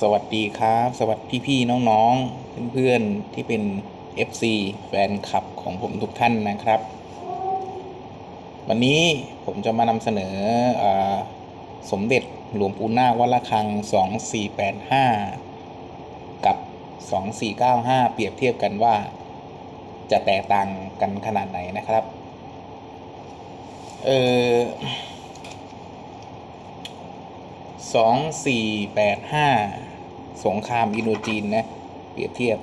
สวัสดีครับ สวัสดีพี่ๆน้องๆ เพื่อนๆ ที่เป็น FC แฟนคลับของผมทุกท่านนะครับ วันนี้ผมจะมานำเสนออสมเด็จหลวงปู่นาควัดระฆัง 2485 กับ 2495 เปรียบเทียบกันว่าจะแตกต่างกันขนาดไหนนะครับ เออ สองสี่แปดห้าสงครามอินโดจีน นะ เปรียบเทียบ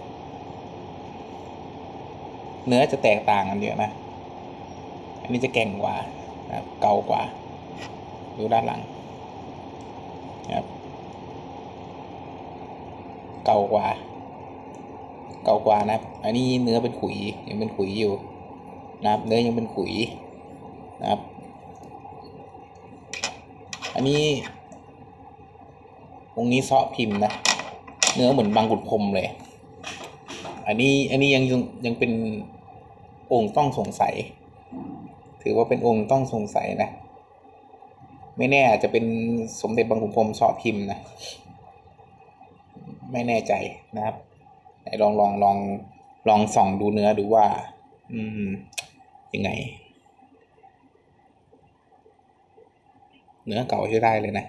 เนื้อจะแตกต่างกันเยอะนะ อันนี้จะแก่งกว่านะครับเก่ากว่า ดูด้านหลังนะครับเก่ากว่า เก่ากว่านะ อันนี้เนื้อเป็นขุยยังเป็นขุยอยู่นะครับ เนื้อยังเป็นขุยนะครับ อันนี้ องค์นี้เซาะพิมพ์นะ เนื้อเหมือนบางกุฎพรมเลย อันนี้อันนี้ยังยังยังเป็นองค์ต้องสงสัย ถือว่าเป็นองค์ต้องสงสัยนะ ไม่แน่อาจจะเป็นสมเด็จบางขุนพรมเซาะพิมพ์นะ ไม่แน่ใจนะครับไหนลองลองลองลองส่องดูเนื้อดูว่า อืมยังไง เนื้อเก่าใช้ได้เลยนะ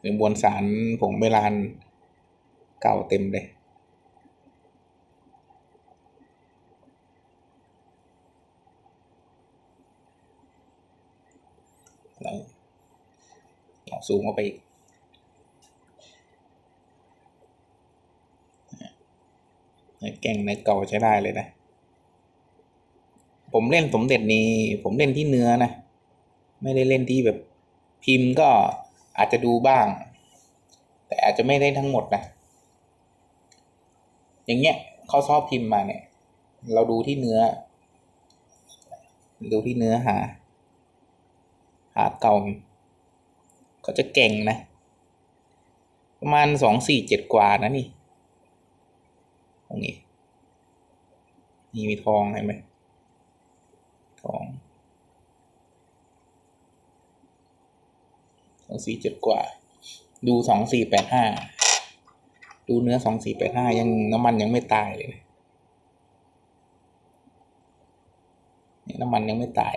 หรือมวลสารผงเมลานเก่าเต็มเลย เราเราซูมเข้าไปอีกแก่งในเก่าใช้ได้เลยนะ ผมเล่นสมเด็จนี้ผมเล่นที่เนื้อนะ ไม่ได้เล่นที่แบบพิมพ์ก็ อาจจะดูบ้าง แต่อาจจะไม่ได้ทั้งหมดนะ อย่างเงี้ยเขาชอบพิมพ์มาเนี่ย เราดูที่เนื้อ ดูที่เนื้อหา หาเก่าเขาจะเก่งนะ ประมาณสองสี่เจ็ดกว่านะนี่ตรงนี้นี่มีทองเห็นไหมทอง สองสี่เจ็ดกว่า ดูสองสี่แปดห้าดูเนื้อสองสี่แปดห้ายังน้ำมันยังไม่ตายเลยน้ำมันยังไม่ตาย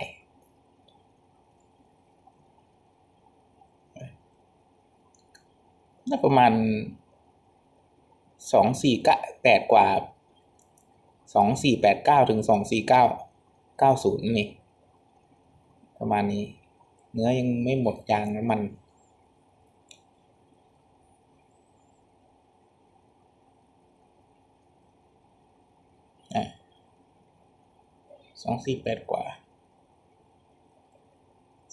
น่าประมาณสองสี่เก้าแปดกว่าสองสี่แปดเก้าถึงสองสี่เก้าเก้าศูนย์นี่ ประมาณนี้ เนื้อยังไม่หมดยางน้ำมัน สองสี่แปดกว่า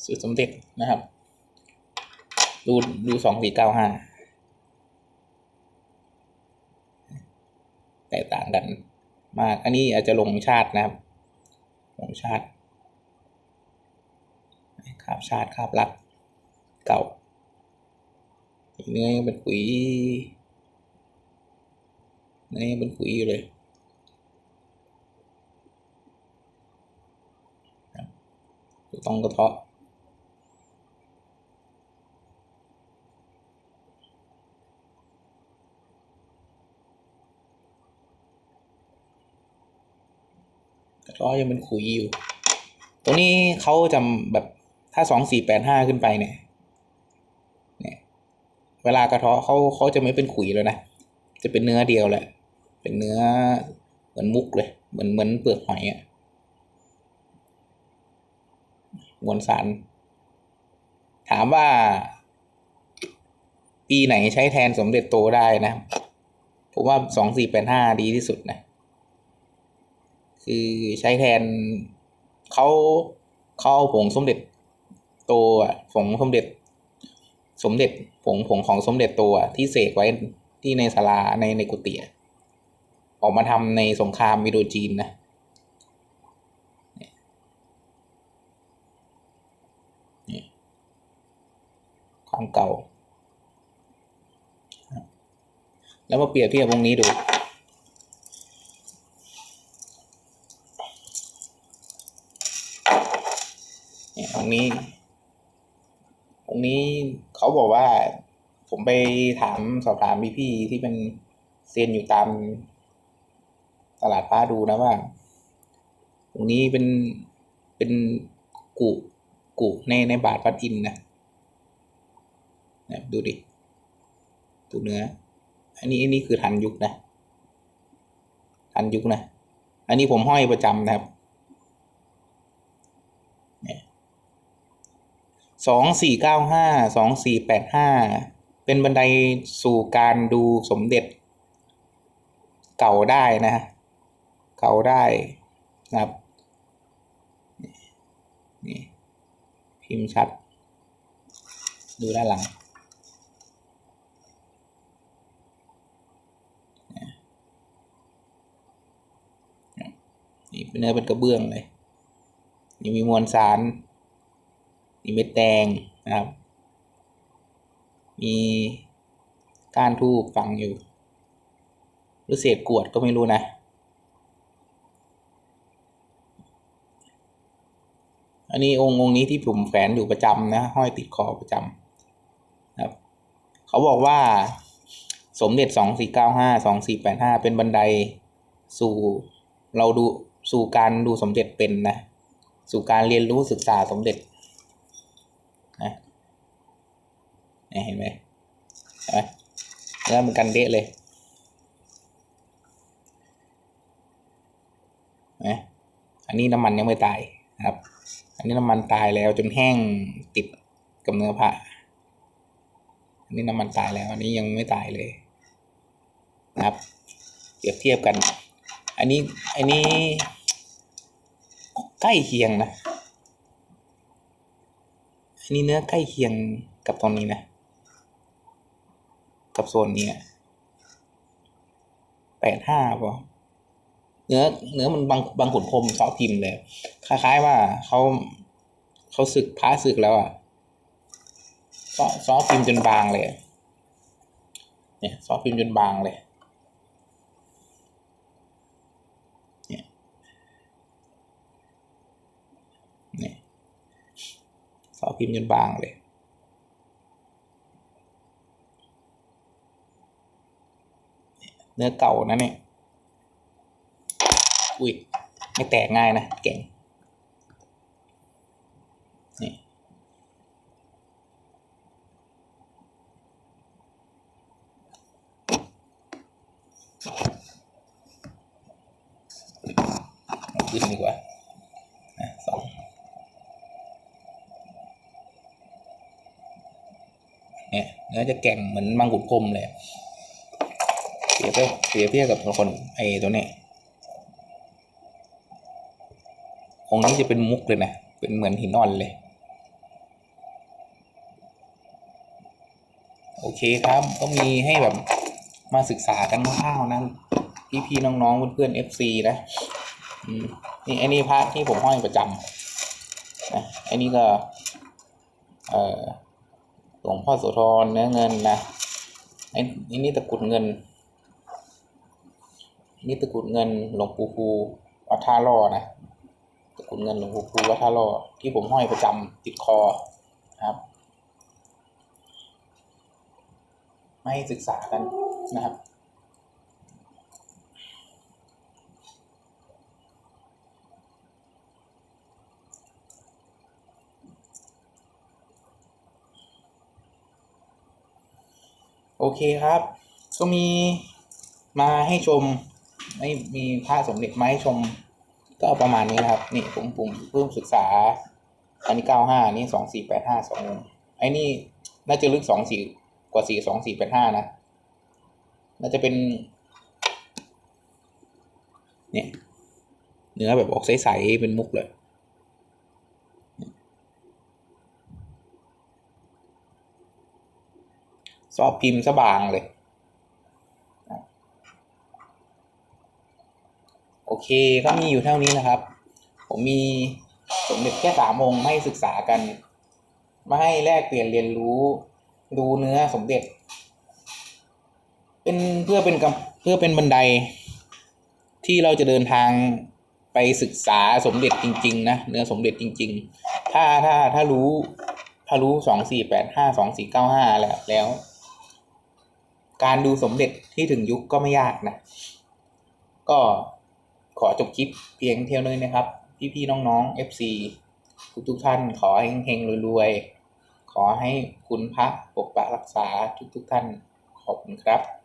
สูตรสมเด็จนะครับ ดูดูสองสี่เก้าห้าแตกต่างกันมาก อันนี้อาจจะลงชาตินะครับ ลงชาติคาบชาติคาบรักเก่า อีกเนื้อยังเป็นขุยเนื้อยังเป็นขุยอยู่เลย ต้องกระเทาะกระเทาะยังเป็นขุยอยู่ ตรงนี้เขาจะแบบถ้าสองสี่แปดห้าขึ้นไปเนี่ยเนี่ย เวลากระเทาะเขาเขาจะไม่เป็นขุยแล้วนะ จะเป็นเนื้อเดียวแหละ เป็นเนื้อเหมือนมุกเลย เหมือนเหมือนเปลือกหอยอะ่ะ มวลสาร ถามว่า ปีไหนใช้แทนสมเด็จโตได้นะผมว่าสองสี่แปดห้าดีที่สุดนะ คือใช้แทนเขาเขาเอาผงสมเด็จโตอะผงสมเด็จ สมเด็จผงผงของสมเด็จโตอะที่เสกไว้ที่ในศาลาในในกุฏิออกมาทำในสงครามมิโดจีนนะ ความเก่า แล้วมาเปรียบเทียบวงนี้ดู เนี่ยองนี้องนี้เขาบอกว่า ผมไปถามสอบถามพี่ๆที่เป็นเซียนอยู่ตามตลาดพระดูนะว่าตรงนี้เป็นเป็นกุกุในในบาทวัดอินนะ นี่ยดูดิดูเนื้อ อันนี้อันนี้คือทันยุคนะ ทันยุคนะ อันนี้ผมห้อยประจำนะครับสองสี่เก้าห้าสองสี่แปดห้าเป็นบันไดสู่การดูสมเด็จ เก่าได้นะฮะเก่าได้นะครับนี่พิมพ์ชัด ดูด้านหลัง นี่เป็นเนื้อเป็นกระเบื้องเลย นี่มีมวลสารมีเม็ดแดงนะครับ มีก้านทูบฝังอยู่หรือเศษกรวดก็ไม่รู้นะอันนี้องค์องค์นี้ที่ผมแฝนอยู่ประจำนะห้อยติดคอประจำนะครับ เขาบอกว่าสมเด็จสองสี่เก้าห้าสองสี่แปดห้าเป็นบันไดสู่เราดู สู่การดูสมเด็จเป็นนะ สู่การเรียนรู้ศึกษาสมเด็จนะเนี่ยเห็นไหมเนไหมแล้วมันกันเดะเลยนะอันนี้น้ำมันยังไม่ตายครับ อันนี้น้ำมันตายแล้วจนแห้งติดกับเนื้อผ้าอันนี้น้ำมันตายแล้ว อันนี้ยังไม่ตายเลยนะครับ เปรียบเทียบกัน อันนี้อันนี้ ใกล้เคียงนะ อันนี้เนื้อใกล้เคียงกับตรงนี้นะ กับโซนนี้แปดห้าป่ะเนื้อเนื้อมันบางบางขุนพรมซอฟพิมพ์เลย คล้าย ๆ ว่าเขาเขาสึกพระสึกแล้วอะซอซอฟพิมพ์จนบางเลย เนี่ยซอฟพิมพ์จนบางเลย นี่ยซอพิมพ์จนบางเลย เนื้อเก่านะเนี่ย อุ้ย ไม่แตกง่ายนะ เก่ง นี่เอาขึ้นดีกว่าอะสอง เนื้อจะแก่งเหมือนมังคุดพรมเลยเปรียบเทียบเปรียบเทียบกับคนไอ้ตัวนี้องนี้จะเป็นมุกเลยนะ เป็นเหมือนหินอ่อนเลย โอเคครับ ก็มีให้แบบมาศึกษากันคร่าวๆนะพี่ๆน้องๆเพื่อนๆ FC นะอืมนี่ไอ้นี่พระที่ผมห้อยประจำนะไอ้นี่ก็ เอ่อ หลวงพ่อโสธรเนื้อเงินนะไอ้นี่นี่ตะกุดเงิน นี่ตะกุดเงินหลวงปู่ภูวัดท่าล่อนะตะกุดเงินหลวงปู่ภูวัดท่าล่อที่ผมห้อยประจำติดคอครับมาให้ศึกษากันนะครับ โอเคครับ ก็มีมาให้ชม ไม่มีพระสมเด็จมาให้ชม ก็ประมาณนี้ครับ นี่ผมผมเพิ่มศึกษา อันนี้เก้าห้านี่สองสี่แปดห้าสองไอ้นี่น่าจะลึกสองสี่กว่าสี่สองสี่แปดห้านะ น่าจะเป็น เนี่ย เนื้อแบบออกใสๆเป็นมุกเลย ซอฟพิมพ์ซะบางเลย โอเคก็มีอยู่เท่านี้นะครับ ผมมีสมเด็จแค่สามองค์ไม่ศึกษากัน มาให้แลกเปลี่ยนเรียนรู้ดูเนื้อสมเด็จ เป็นเพื่อเป็นเพื่อเป็นบันได ที่เราจะเดินทางไปศึกษาสมเด็จจริง ๆ นะ เนื้อสมเด็จจริง ๆ ถ้าถ้าถ้ารู้ทะลุสองสี่แปดห้าสองสี่เก้าห้าแล้วแล้ว การดูสมเด็จที่ถึงยุคก็ไม่ยากนะ ก็ขอจบคลิปเพียงเท่านี้นะครับ พี่ๆน้องๆ FC ทุกทุกๆท่านขอให้เฮงๆรวยๆ ขอให้คุณพระปกปักรักษาทุกๆท่านขอบคุณครับ